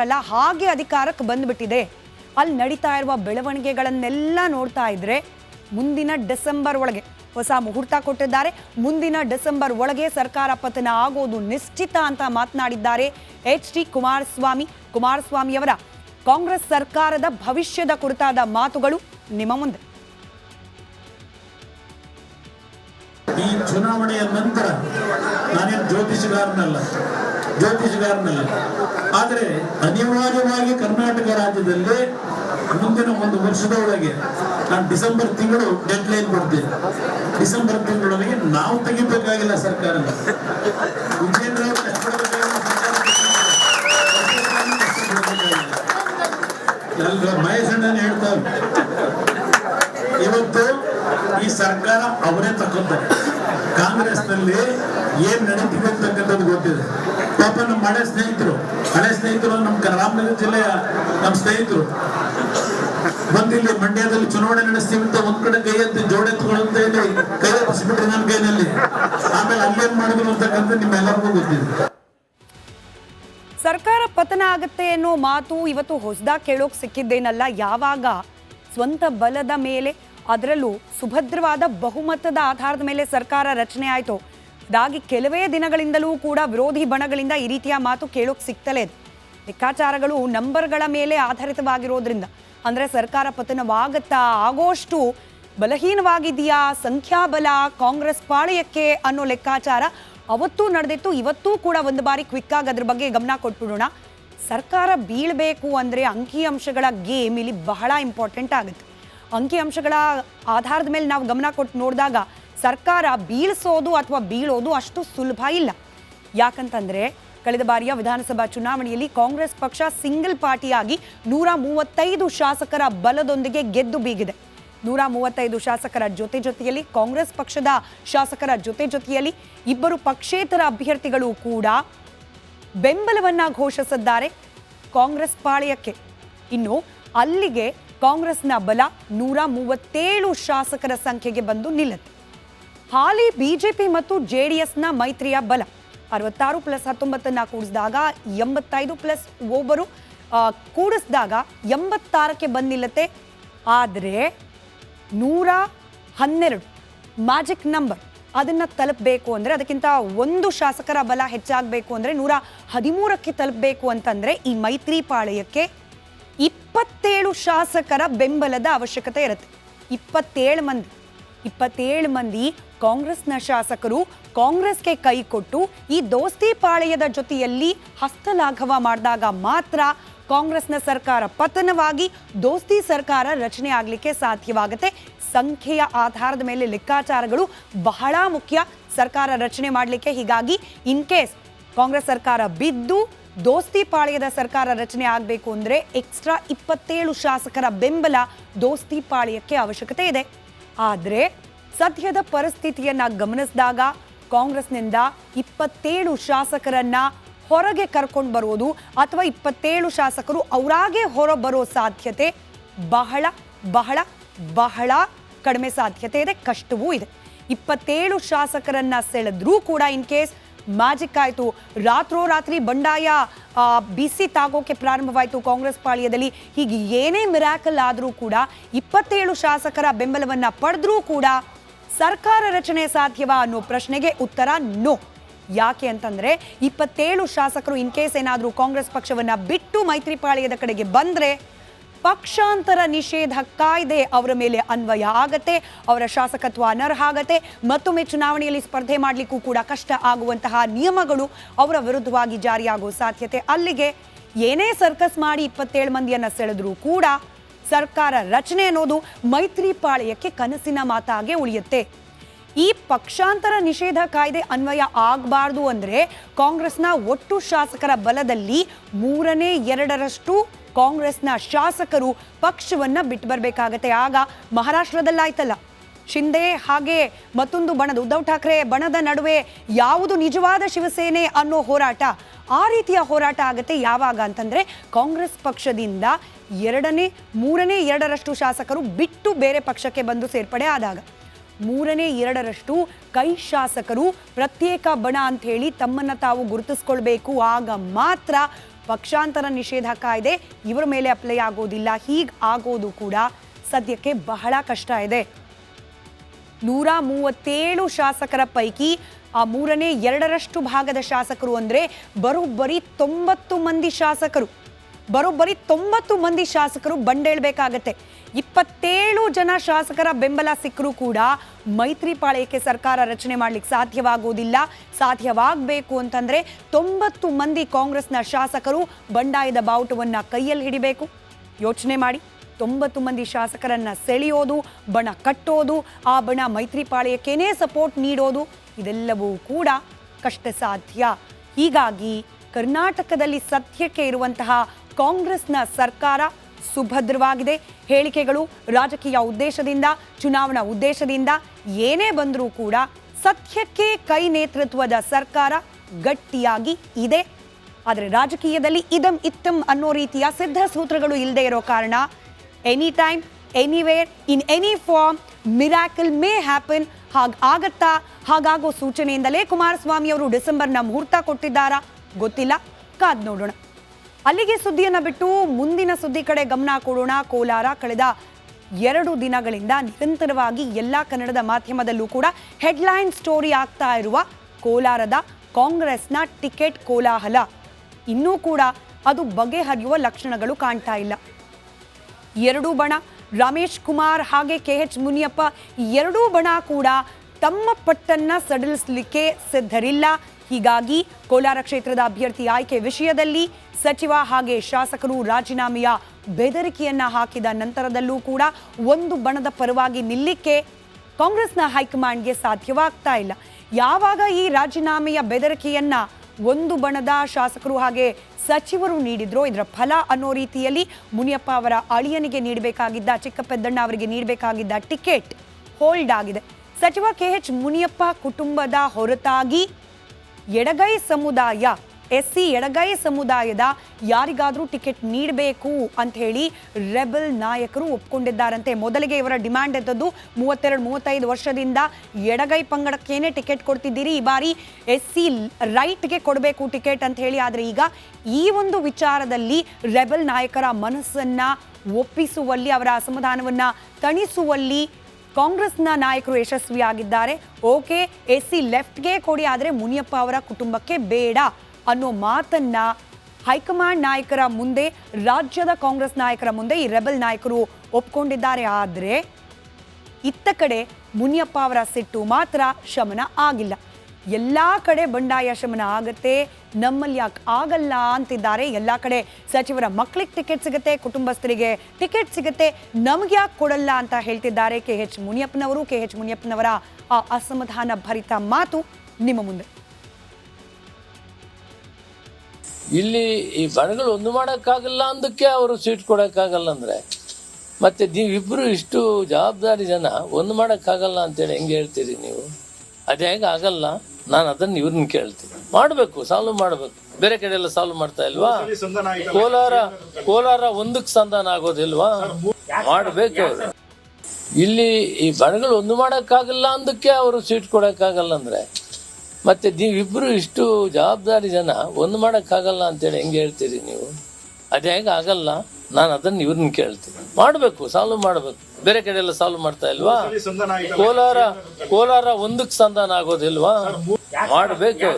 ಅಲ್ಲ ಹಾಗೆ ಅಧಿಕಾರಕ್ಕೆ ಬಂದ್ಬಿಟ್ಟಿದೆ. ಅಲ್ಲಿ ನಡೀತಾ ಇರುವ ಬೆಳವಣಿಗೆಗಳನ್ನೆಲ್ಲ ನೋಡ್ತಾ ಇದ್ರೆ ಮುಂದಿನ ಡಿಸೆಂಬರ್ ಒಳಗೆ ಹೊಸ ಮುಹೂರ್ತ ಕೊಟ್ಟಿದ್ದಾರೆ. ಮುಂದಿನ ಡಿಸೆಂಬರ್ ಒಳಗೆ ಸರ್ಕಾರ ಪತನ ಆಗೋದು ನಿಶ್ಚಿತ ಅಂತ ಮಾತನಾಡಿದ್ದಾರೆ ಎಚ್ ಡಿ ಕುಮಾರಸ್ವಾಮಿ. ಕುಮಾರಸ್ವಾಮಿಯವರ ಕಾಂಗ್ರೆಸ್ ಸರ್ಕಾರದ ಭವಿಷ್ಯದ ಕುರಿತಾದ ಮಾತುಗಳು ನಿಮ್ಮ ಮುಂದೆ. ಈ ಚುನಾವಣೆಯ ನಂತರ ನಾನೇನು ಜ್ಯೋತಿಷಗಾರನಲ್ಲ ಜ್ಯೋತಿಷಗಾರನಲ್ಲ. ಆದರೆ ಅನಿವಾರ್ಯವಾಗಿ ಕರ್ನಾಟಕ ರಾಜ್ಯದಲ್ಲಿ ಮುಂದಿನ ಒಂದು ವರ್ಷದ ಒಳಗೆ ನಾನು ಡಿಸೆಂಬರ್ ತಿಂಗಳು ಡೆಡ್ ಲೈನ್ ಕೊಡ್ತೇನೆ. ಡಿಸೆಂಬರ್ ತಿಂಗಳೊಳಗೆ ನಾವು ತೆಗಿಬೇಕಾಗಿಲ್ಲ ಸರ್ಕಾರ ವಿಜೇಂದ್ರ ಅವರು ಕಷ್ಟಪಡಬೇಕಾಗಿಲ್ಲ, ಸರ್ಕಾರ ತೆಗಿಬೇಕಾಗಿಲ್ಲ. ಅಲ್ಗ ಮಹೇಶ್ ಅಣ್ಣನ ಹೇಳ್ತಾರೆ ಇವತ್ತು ಈ ಸರ್ಕಾರ ಅವರೇ ತಕ್ಕೊಂತಾರೆ ಕಾಂಗ್ರೆಸ್ನಲ್ಲಿ ಏನ್ ನಡೀತಿದೆ ಗೊತ್ತಿದೆ. ಪಾಪ ನಮ್ಮ ಹಳೆ ಸ್ನೇಹಿತರು ಹಳೆ ಸ್ನೇಹಿತರು ನಮ್ಮ ರಾಮನಗರ ಜಿಲ್ಲೆಯ ನಮ್ಮ ಸ್ನೇಹಿತರು. ಬಂದಿಲ್ಲಿ ಮಂಡ್ಯದಲ್ಲಿ ಚುನಾವಣೆ ನಡೆಸ್ತೀವಿ ಅಂತ ಒಂದ್ ಕಡೆ ಕೈ ಎತ್ತಿ ಜೋಡೆತ್ತುಗಳಂತ ಹೇಳಿ ಕೈ ಎತ್ತಿಸ್ಬಿಟ್ರಿ ನನ್ನ ಕೈನಲ್ಲಿ ಆಮೇಲೆ ಅಲ್ಲೇನ್ ಮಾಡಿದ್ರು ಅಂತಕ್ಕಂಥ ನಿಮ್ಮೆಲ್ಲರಿಗೂ ಗೊತ್ತಿದೆ. ಸರ್ಕಾರ ಪತನ ಆಗುತ್ತೆ ಅನ್ನೋ ಮಾತು ಇವತ್ತು ಹೊಸದಾಗಿ ಕೇಳೋಕ್ ಸಿಕ್ಕಿದ್ದೇನಲ್ಲ, ಯಾವಾಗ? ಸ್ವಂತ ಬಲದ ಮೇಲೆ ಅದರಲ್ಲೂ ಸುಭದ್ರವಾದ ಬಹುಮತದ ಆಧಾರದ ಮೇಲೆ ಸರ್ಕಾರ ರಚನೆ ಆಯಿತು. ಅದಾಗಿ ಕೆಲವೇ ದಿನಗಳಿಂದಲೂ ಕೂಡ ವಿರೋಧಿ ಬಣಗಳಿಂದ ಈ ರೀತಿಯ ಮಾತು ಕೇಳೋಕೆ ಸಿಗ್ತಲೇ ಇದೆ ಲೆಕ್ಕಾಚಾರಗಳು ನಂಬರ್ಗಳ ಮೇಲೆ ಆಧಾರಿತವಾಗಿರೋದ್ರಿಂದ. ಅಂದರೆ ಸರ್ಕಾರ ಪತನವಾಗತ್ತಾ ಆಗೋಷ್ಟು ಬಲಹೀನವಾಗಿದೆಯಾ ಸಂಖ್ಯಾಬಲ ಕಾಂಗ್ರೆಸ್ ಪಾಳಯಕ್ಕೆ ಅನ್ನೋ ಲೆಕ್ಕಾಚಾರ ಅವತ್ತೂ ನಡೆದಿತ್ತು. ಇವತ್ತೂ ಕೂಡ ಒಂದು ಬಾರಿ ಕ್ವಿಕ್ ಆಗಿ ಅದ್ರ ಬಗ್ಗೆ ಗಮನ ಕೊಟ್ಬಿಡೋಣ. ಸರ್ಕಾರ ಬೀಳಬೇಕು ಅಂದರೆ ಅಂಕಿಅಂಶಗಳ ಗೇಮ್ ಇಲ್ಲಿ ಬಹಳ ಇಂಪಾರ್ಟೆಂಟ್ ಆಗುತ್ತೆ. ಅಂಕಿಅಂಶಗಳ ಆಧಾರದ ಮೇಲೆ ನಾವು ಗಮನ ಕೊಟ್ಟು ನೋಡಿದಾಗ ಸರ್ಕಾರ ಬೀಳಿಸೋದು ಅಥವಾ ಬೀಳೋದು ಅಷ್ಟು ಸುಲಭ ಇಲ್ಲ. ಯಾಕಂತಂದ್ರೆ ಕಳೆದ ಬಾರಿಯ ವಿಧಾನಸಭಾ ಚುನಾವಣೆಯಲ್ಲಿ ಕಾಂಗ್ರೆಸ್ ಪಕ್ಷ ಸಿಂಗಲ್ ಪಾರ್ಟಿಯಾಗಿ ನೂರ ಮೂವತ್ತೈದು ಶಾಸಕರ ಬಲದೊಂದಿಗೆ ಗೆದ್ದು ಬೀಗಿದೆ. ನೂರ ಮೂವತ್ತೈದು ಶಾಸಕರ ಜೊತೆ ಜೊತೆಯಲ್ಲಿ ಕಾಂಗ್ರೆಸ್ ಪಕ್ಷದ ಶಾಸಕರ ಜೊತೆ ಜೊತೆಯಲ್ಲಿ ಇಬ್ಬರು ಪಕ್ಷೇತರ ಅಭ್ಯರ್ಥಿಗಳು ಕೂಡ ಬೆಂಬಲವನ್ನ ಘೋಷಿಸಿದ್ದಾರೆ ಕಾಂಗ್ರೆಸ್ ಪಾಳೆಯಕ್ಕೆ. ಇನ್ನು ಅಲ್ಲಿಗೆ ಕಾಂಗ್ರೆಸ್ನ ಬಲ ನೂರ ಮೂವತ್ತೇಳು ಶಾಸಕರ ಸಂಖ್ಯೆಗೆ ಬಂದು ನಿಲ್ಲುತ್ತೆ. ಹಾಲಿ, ಬಿಜೆಪಿ ಮತ್ತು ಜೆಡಿಎಸ್ನ ಮೈತ್ರಿಯ ಬಲ ಅರವತ್ತಾರು ಪ್ಲಸ್ ಹತ್ತೊಂಬತ್ತನ್ನ ಕೂಡಿಸಿದಾಗ ಎಂಬತ್ತೈದು ಪ್ಲಸ್ ಒಬ್ಬರು ಕೂಡಿಸಿದಾಗ ಎಂಬತ್ತಾರಕ್ಕೆ ಬಂದು ನಿಲ್ಲತ್ತೆ. ಆದರೆ ನೂರ ಹನ್ನೆರಡು ಮ್ಯಾಜಿಕ್ ನಂಬರ್ ಅದನ್ನು ತಲುಪಬೇಕು ಅಂದರೆ ಅದಕ್ಕಿಂತ ಒಂದು ಶಾಸಕರ ಬಲ ಹೆಚ್ಚಾಗಬೇಕು ಅಂದರೆ ನೂರ ಹದಿಮೂರಕ್ಕೆ ತಲುಪಬೇಕು ಅಂತಂದರೆ ಈ ಮೈತ್ರಿ ಪಾಳೆಯಕ್ಕೆ ಇಪ್ಪತ್ತೇಳು ಶಾಸಕರ ಬೆಂಬಲದ ಅವಶ್ಯಕತೆ ಇರುತ್ತೆ. ಇಪ್ಪತ್ತೇಳು ಮಂದಿ ಇಪ್ಪತ್ತೇಳು ಮಂದಿ ಕಾಂಗ್ರೆಸ್ನ ಶಾಸಕರು ಕಾಂಗ್ರೆಸ್ಗೆ ಕೈ ಕೊಟ್ಟು ಈ ದೋಸ್ತಿ ಪಾಳೆಯದ ಜೊತೆಯಲ್ಲಿ ಹಸ್ತಲಾಘವ ಮಾಡಿದಾಗ ಮಾತ್ರ ಕಾಂಗ್ರೆಸ್ನ ಸರ್ಕಾರ ಪತನವಾಗಿ ದೋಸ್ತಿ ಸರ್ಕಾರ ರಚನೆ ಆಗಲಿಕ್ಕೆ ಸಾಧ್ಯವಾಗುತ್ತೆ. ಸಂಖ್ಯೆಯ ಆಧಾರದ ಮೇಲೆ ಲೆಕ್ಕಾಚಾರಗಳು ಬಹಳ ಮುಖ್ಯ. ಸರ್ಕಾರ ರಚನೆ ಮಾಡಲಿಕ್ಕೆ ಹೀಗಾಗಿ ಇನ್ ಕೇಸ್ ಕಾಂಗ್ರೆಸ್ ಸರ್ಕಾರ ಬಿದ್ದು ದೋಸ್ತಿ ಪಾಳ್ಯದ ಸರ್ಕಾರ ರಚನೆ ಆಗಬೇಕು ಅಂದ್ರೆ ಎಕ್ಸ್ಟ್ರಾ ಇಪ್ಪತ್ತೇಳು ಶಾಸಕರ ಬೆಂಬಲ ದೋಸ್ತಿ ಪಾಳ್ಯಕ್ಕೆ ಅವಶ್ಯಕತೆ ಇದೆ. ಆದರೆ ಸದ್ಯದ ಪರಿಸ್ಥಿತಿಯನ್ನು ಗಮನಿಸಿದಾಗ ಕಾಂಗ್ರೆಸ್ನಿಂದ ಇಪ್ಪತ್ತೇಳು ಶಾಸಕರನ್ನ ಹೊರಗೆ ಕರ್ಕೊಂಡು ಬರೋದು ಅಥವಾ ಇಪ್ಪತ್ತೇಳು ಶಾಸಕರು ಅವರಾಗೆ ಹೊರ ಬರೋ ಸಾಧ್ಯತೆ ಬಹಳ ಬಹಳ ಬಹಳ ಕಡಿಮೆ ಸಾಧ್ಯತೆ ಇದೆ, ಕಷ್ಟವೂ ಇದೆ. ಇಪ್ಪತ್ತೇಳು ಶಾಸಕರನ್ನ ಸೆಳೆದ್ರೂ ಕೂಡ ಇನ್ ಕೇಸ್ ಮ್ಯಾಜಿಕ್ ಆಯಿತು. ರಾತ್ರೋರಾತ್ರಿ ಬಂಡಾಯ ಬಿಸಿ ತಾಗೋಕೆ ಪ್ರಾರಂಭವಾಯಿತು ಕಾಂಗ್ರೆಸ್ ಪಾಳ್ಯದಲ್ಲಿ. ಹೀಗೆ ಏನೇ ಮಿರಾಕಲ್ ಆದರೂ ಕೂಡ ಇಪ್ಪತ್ತೇಳು ಶಾಸಕರ ಬೆಂಬಲವನ್ನು ಪಡೆದ್ರೂ ಕೂಡ ಸರ್ಕಾರ ರಚನೆ ಸಾಧ್ಯವಾ ಅನ್ನೋ ಪ್ರಶ್ನೆಗೆ ಉತ್ತರ ನೋ. ಯಾಕೆ ಅಂತಂದರೆ ಇಪ್ಪತ್ತೇಳು ಶಾಸಕರು ಇನ್ ಕೇಸ್ ಏನಾದರೂ ಕಾಂಗ್ರೆಸ್ ಪಕ್ಷವನ್ನು ಬಿಟ್ಟು ಮೈತ್ರಿ ಪಾಳ್ಯದ ಕಡೆಗೆ ಬಂದ್ರೆ ಪಕ್ಷಾಂತರ ನಿಷೇಧ ಕಾಯ್ದೆ ಅವರ ಮೇಲೆ ಅನ್ವಯ ಆಗತ್ತೆ, ಅವರ ಶಾಸಕತ್ವ ಅನರ್ಹ ಆಗತ್ತೆ, ಮತ್ತೊಮ್ಮೆ ಚುನಾವಣೆಯಲ್ಲಿ ಸ್ಪರ್ಧೆ ಮಾಡಲಿಕ್ಕೂ ಕೂಡ ಕಷ್ಟ ಆಗುವಂತಹ ನಿಯಮಗಳು ಅವರ ವಿರುದ್ಧವಾಗಿ ಜಾರಿಯಾಗುವ ಸಾಧ್ಯತೆ ಅಲ್ಲಿಗೆ. ಏನೇ ಸರ್ಕಸ್ ಮಾಡಿ ಇಪ್ಪತ್ತೇಳು ಮಂದಿಯನ್ನ ಸೆಳೆದರೂ ಕೂಡ ಸರ್ಕಾರ ರಚನೆ ಅನ್ನೋದು ಮೈತ್ರಿ ಪಾಳಯಕ್ಕೆ ಕನಸಿನ ಮಾತಾಗೆ ಉಳಿಯುತ್ತೆ. ಈ ಪಕ್ಷಾಂತರ ನಿಷೇಧ ಕಾಯ್ದೆ ಅನ್ವಯ ಆಗಬಾರ್ದು ಅಂದ್ರೆ ಕಾಂಗ್ರೆಸ್ನ ಒಟ್ಟು ಶಾಸಕರ ಬಲದಲ್ಲಿ ಮೂರನೇ ಎರಡರಷ್ಟು ಕಾಂಗ್ರೆಸ್ನ ಶಾಸಕರು ಪಕ್ಷವನ್ನ ಬಿಟ್ಟು ಬರಬೇಕಾಗತ್ತೆ. ಆಗ ಮಹಾರಾಷ್ಟ್ರದಲ್ಲಾಯ್ತಲ್ಲ. ಶಿಂದೆ ಹಾಗೆ ಮತ್ತೊಂದು ಬಣದ ಉದ್ಧವ್ ಠಾಕ್ರೆ ಬಣದ ನಡುವೆ ಯಾವುದು ನಿಜವಾದ ಶಿವಸೇನೆ ಅನ್ನೋ ಹೋರಾಟ ಆ ರೀತಿಯ ಹೋರಾಟ ಆಗುತ್ತೆ ಯಾವಾಗ ಅಂತಂದ್ರೆ ಕಾಂಗ್ರೆಸ್ ಪಕ್ಷದಿಂದ ಎರಡನೇ, ಮೂರನೇ ಎರಡರಷ್ಟು ಶಾಸಕರು ಬಿಟ್ಟು ಬೇರೆ ಪಕ್ಷಕ್ಕೆ ಬಂದು ಸೇರ್ಪಡೆ ಆದಾಗ, ಮೂರನೇ ಎರಡರಷ್ಟು ಕೈ ಶಾಸಕರು ಪ್ರತ್ಯೇಕ ಬಣ ಅಂತ ಹೇಳಿ ತಮ್ಮನ್ನ ತಾವು ಗುರುತಿಸ್ಕೊಳ್ಬೇಕು. ಆಗ ಮಾತ್ರ ಪಕ್ಷಾಂತರ ನಿಷೇಧ ಕಾಯ್ದೆ ಇವರ ಮೇಲೆ ಅಪ್ಲೈ ಆಗೋದಿಲ್ಲ, ಹೀಗೆ ಆಗೋದು ಕೂಡ ಸದ್ಯಕ್ಕೆ ಬಹಳ ಕಷ್ಟ ಇದೆ. ನೂರ ಮೂವತ್ತೇಳು ಶಾಸಕರ ಪೈಕಿ ಆ ಮೂರನೇ ಎರಡರಷ್ಟು ಭಾಗದ ಶಾಸಕರು ಅಂದರೆ ಬರೋಬ್ಬರಿ ತೊಂಬತ್ತು ಮಂದಿ ಶಾಸಕರು. ಬರೋಬ್ಬರಿ ತೊಂಬತ್ತು ಮಂದಿ ಶಾಸಕರು ಬಂಡೇಳ್ಬೇಕಾಗತ್ತೆ ಇಪ್ಪತ್ತೇಳು ಜನ ಶಾಸಕರ ಬೆಂಬಲ ಸಿಕ್ಕರೂ ಕೂಡ ಮೈತ್ರಿ ಪಾಳ್ಯಕ್ಕೆ ಸರ್ಕಾರ ರಚನೆ ಮಾಡ್ಲಿಕ್ಕೆ ಸಾಧ್ಯವಾಗುವುದಿಲ್ಲ ಸಾಧ್ಯವಾಗಬೇಕು ಅಂತಂದ್ರೆ ತೊಂಬತ್ತು ಮಂದಿ ಕಾಂಗ್ರೆಸ್ನ ಶಾಸಕರು ಬಂಡಾಯದ ಬಾವುಟವನ್ನ ಕೈಯಲ್ಲಿ ಹಿಡಿಬೇಕು. ಯೋಚನೆ ಮಾಡಿ, ತೊಂಬತ್ತು ಮಂದಿ ಶಾಸಕರನ್ನ ಸೆಳೆಯೋದು, ಬಣ ಕಟ್ಟೋದು, ಆ ಬಣ ಮೈತ್ರಿ ಪಾಳ್ಯಕ್ಕೇನೇ ಸಪೋರ್ಟ್ ನೀಡೋದು, ಇದೆಲ್ಲವೂ ಕೂಡ ಕಷ್ಟ ಸಾಧ್ಯ ಹೀಗಾಗಿ ಕರ್ನಾಟಕದಲ್ಲಿ ಸದ್ಯಕ್ಕೆ ಇರುವಂತಹ ಕಾಂಗ್ರೆಸ್ನ ಸರ್ಕಾರ ಸುಭದ್ರವಾಗಿದೆ. ಹೇಳಿಕೆಗಳು ರಾಜಕೀಯ ಉದ್ದೇಶದಿಂದ, ಚುನಾವಣಾ ಉದ್ದೇಶದಿಂದ ಏನೇ ಬಂದರೂ ಕೂಡ ಸತ್ಯಕ್ಕೆ ಕೈ ನೇತೃತ್ವದ ಸರ್ಕಾರ ಗಟ್ಟಿಯಾಗಿ ಇದೆ. ಆದರೆ ರಾಜಕೀಯದಲ್ಲಿ ಇದಂ ಇತ್ತಂ ಅನ್ನೋ ರೀತಿಯ ಸಿದ್ಧ ಸೂತ್ರಗಳು ಇಲ್ಲದೆ ಇರೋ ಕಾರಣ any time anywhere in any form miracle may happen ಹಾಗೆ ಆಗತ್ತಾ? ಹಾಗಾಗೋ ಸೂಚನೆಯಿಂದಲೇ ಕುಮಾರಸ್ವಾಮಿ ಅವರು ಡಿಸೆಂಬರ್ನ ಮುಹೂರ್ತ ಕೊಟ್ಟಿದ್ದಾರಾ? ಗೊತ್ತಿಲ್ಲ. ಕಾದ್ ನೋಡೋಣ. ಅಲ್ಲಿಗೆ ಸುದ್ದಿಯನ್ನ ಬಿಟ್ಟು ಮುಂದಿನ ಸುದ್ದಿ ಕಡೆ ಗಮನ ಕೊಡೋಣ. ಕೋಲಾರ ಕಳೆದ ಎರಡು ದಿನಗಳಿಂದ ನಿರಂತರವಾಗಿ ಎಲ್ಲ ಕನ್ನಡದ ಮಾಧ್ಯಮದಲ್ಲೂ ಕೂಡ ಹೆಡ್ಲೈನ್ ಸ್ಟೋರಿ ಆಗ್ತಾ ಇರುವ ಕೋಲಾರದ ಕಾಂಗ್ರೆಸ್ನ ಟಿಕೆಟ್ ಕೋಲಾಹಲ. ಇನ್ನೂ ಕೂಡ ಅದು ಬಗೆಹರಿಯುವ ಲಕ್ಷಣಗಳು ಕಾಣ್ತಾ ಇಲ್ಲ. ಎರಡೂ ಬಣ, ರಮೇಶ್ ಕುಮಾರ್ ಹಾಗೆ ಕೆ ಎಚ್ ಮುನಿಯಪ್ಪ ಎರಡೂ ಬಣ ಕೂಡ ತಮ್ಮ ಪಟ್ಟನ್ನ ಸಡಿಲಿಸಲಿಕ್ಕೆ ಸಿದ್ಧರಿಲ್ಲ. ಹೀಗಾಗಿ ಕೋಲಾರ ಕ್ಷೇತ್ರದ ಅಭ್ಯರ್ಥಿ ಆಯ್ಕೆ ವಿಷಯದಲ್ಲಿ ಸಚಿವ ಹಾಗೆ ಶಾಸಕರು ರಾಜೀನಾಮೆಯ ಬೆದರಿಕೆಯನ್ನ ಹಾಕಿದ ನಂತರದಲ್ಲೂ ಕೂಡ ಒಂದು ಬಣದ ಪರವಾಗಿ ನಿಲ್ಲಿಕ್ಕೆ ಕಾಂಗ್ರೆಸ್ನ ಹೈಕಮಾಂಡ್ಗೆ ಸಾಧ್ಯವಾಗ್ತಾ ಇಲ್ಲ. ಯಾವಾಗ ಈ ರಾಜೀನಾಮೆಯ ಬೆದರಿಕೆಯನ್ನ ಒಂದು ಬಣದ ಶಾಸಕರು ಹಾಗೆ ಸಚಿವರು ನೀಡಿದ್ರು, ಇದರ ಫಲ ಅನ್ನೋ ರೀತಿಯಲ್ಲಿ ಮುನಿಯಪ್ಪ ಅವರ ಅಳಿಯನಿಗೆ ನೀಡಬೇಕಾಗಿದ್ದ ಚಿಕ್ಕಪೆದ್ದಣ್ಣ ಅವರಿಗೆ ನೀಡಬೇಕಾಗಿದ್ದ ಟಿಕೆಟ್ ಹೋಲ್ಡ್ ಆಗಿದೆ. ಸಚಿವ ಕೆ ಮುನಿಯಪ್ಪ ಕುಟುಂಬದ ಹೊರತಾಗಿ ಎಡಗೈ ಸಮುದಾಯ ಎಸ್ ಸಿ ಎಡಗೈ ಸಮುದಾಯದ ಯಾರಿಗಾದರೂ ಟಿಕೆಟ್ ನೀಡಬೇಕು ಅಂತ ಹೇಳಿ ರೆಬಲ್ ನಾಯಕರು ಒಪ್ಕೊಂಡಿದ್ದಾರಂತೆ. ಮೊದಲಿಗೆ ಇವರ ಡಿಮ್ಯಾಂಡ್ ಎದ್ದದ್ದು ಮೂವತ್ತೆರಡು, ಮೂವತ್ತೈದು ವರ್ಷದಿಂದ ಎಡಗೈ ಪಂಗಡಕ್ಕೇನೆ ಟಿಕೆಟ್ ಕೊಡ್ತಿದ್ದೀರಿ. ಈ ಬಾರಿ ಎಸ್ ಸಿ ರೈಟ್ಗೆ ಕೊಡಬೇಕು ಟಿಕೆಟ್ ಅಂತ ಹೇಳಿ, ಆದರೆ ಈಗ ಈ ಒಂದು ವಿಚಾರದಲ್ಲಿ ರೆಬಲ್ ನಾಯಕರ ಮನಸ್ಸನ್ನು ಒಪ್ಪಿಸುವಲ್ಲಿ, ಅವರ ಅಸಮಾಧಾನವನ್ನು ತಣಿಸುವಲ್ಲಿ ಕಾಂಗ್ರೆಸ್ನ ನಾಯಕರು ಯಶಸ್ವಿಯಾಗಿದ್ದಾರೆ. ಓಕೆ ಎಸ್ ಸಿ ಲೆಫ್ಟ್ಗೆ ಕೊಡಿ, ಆದರೆ ಮುನಿಯಪ್ಪ ಅವರ ಕುಟುಂಬಕ್ಕೆ ಬೇಡ ಅನ್ನೋ ಮಾತನ್ನ ಹೈಕಮಾಂಡ್ ನಾಯಕರ ಮುಂದೆ, ರಾಜ್ಯದ ಕಾಂಗ್ರೆಸ್ ನಾಯಕರ ಮುಂದೆ ಈ ರೆಬಲ್ ನಾಯಕರು ಒಪ್ಕೊಂಡಿದ್ದಾರೆ. ಆದರೆ ಇತ್ತ ಕಡೆ ಮುನಿಯಪ್ಪ ಅವರ ಸಿಟ್ಟು ಮಾತ್ರ ಶಮನ ಆಗಿಲ್ಲ. ಎಲ್ಲ ಕಡೆ ಬಂಡಾಯ ಶಮನ ಆಗತ್ತೆ, ನಮ್ಮಲ್ಲಿ ಯಾಕೆ ಆಗಲ್ಲ ಅಂತಿದ್ದಾರೆ. ಎಲ್ಲ ಕಡೆ ಸಚಿವರ ಮಕ್ಕಳಿಗೆ ಟಿಕೆಟ್ ಸಿಗುತ್ತೆ, ಕುಟುಂಬಸ್ಥರಿಗೆ ಟಿಕೆಟ್ ಸಿಗುತ್ತೆ, ನಮ್ಗೆ ಯಾಕೆ ಕೊಡಲ್ಲ ಅಂತ ಹೇಳ್ತಿದ್ದಾರೆ ಕೆ ಎಚ್ ಮುನಿಯಪ್ಪನವರು. ಕೆ ಎಚ್ ಮುನಿಯಪ್ಪನವರ ಆ ಅಸಮಾಧಾನ ಭರಿತ ಮಾತು ನಿಮ್ಮ ಮುಂದೆ. ಇಲ್ಲಿ ಈ ಬಣಗಳು ಒಂದು ಮಾಡೋಕ್ಕಾಗಲ್ಲ ಅಂದಕ್ಕೆ ಅವರು ಸೀಟ್ ಕೊಡೋಕ್ಕಾಗಲ್ಲ ಅಂದ್ರೆ. ಮತ್ತೆ ನೀವಿಬ್ರು ಇಷ್ಟು ಜವಾಬ್ದಾರಿ ಜನ, ಒಂದು ಮಾಡೋಕ್ಕಾಗಲ್ಲ ಅಂತೇಳಿ ಹೆಂಗೆ ಹೇಳ್ತೀರಿ ನೀವು? ಅದೇ ಹೇಗೆ ಆಗಲ್ಲ? ನಾನು ಅದನ್ನ ಇವ್ರನ್ನ ಕೇಳ್ತೀನಿ. ಮಾಡಬೇಕು ಸಾಲ್ವ್ ಮಾಡಬೇಕು. ಬೇರೆ ಕಡೆ ಎಲ್ಲ ಸಾಲ್ವ್ ಮಾಡ್ತಾ ಇಲ್ವಾ? ಕೋಲಾರ ಕೋಲಾರ ಒಂದಕ್ಕೆ ಸಂಧಾನ ಆಗೋದಿಲ್ವಾ? ಮಾಡಬೇಕು ಅವರು. ಇಲ್ಲಿ ಈ ಬಣಗಳು ಒಂದು ಮಾಡೋಕ್ಕಾಗಲ್ಲ ಅಂದಕ್ಕೆ ಅವರು ಸೀಟ್ ಕೊಡೋಕ್ಕಾಗಲ್ಲ ಅಂದ್ರೆ. ಮತ್ತೆ ನೀವಿಬ್ರು ಇಷ್ಟು ಜವಾಬ್ದಾರಿ ಜನ ಒಂದು ಮಾಡೋಕ್ಕಾಗಲ್ಲ ಅಂತೇಳಿ ಹೆಂಗೆ ಹೇಳ್ತೀರಿ ನೀವು? ಅದೇ ಹೇಗೆ ಆಗಲ್ಲ. ನಾನು ಅದನ್ನ ಇವ್ರನ್ನ ಕೇಳ್ತೀನಿ. ಮಾಡಬೇಕು ಸಾಲ್ವ್ ಮಾಡಬೇಕು. ಬೇರೆ ಕಡೆ ಎಲ್ಲ ಸಾಲ್ವ್ ಮಾಡ್ತಾ ಇಲ್ವಾ? ಕೋಲಾರ ಕೋಲಾರ ಒಂದಕ್ಕೆ ಸಂಧಾನ ಆಗೋದಿಲ್ವಾ? ಮಾಡಬೇಕು.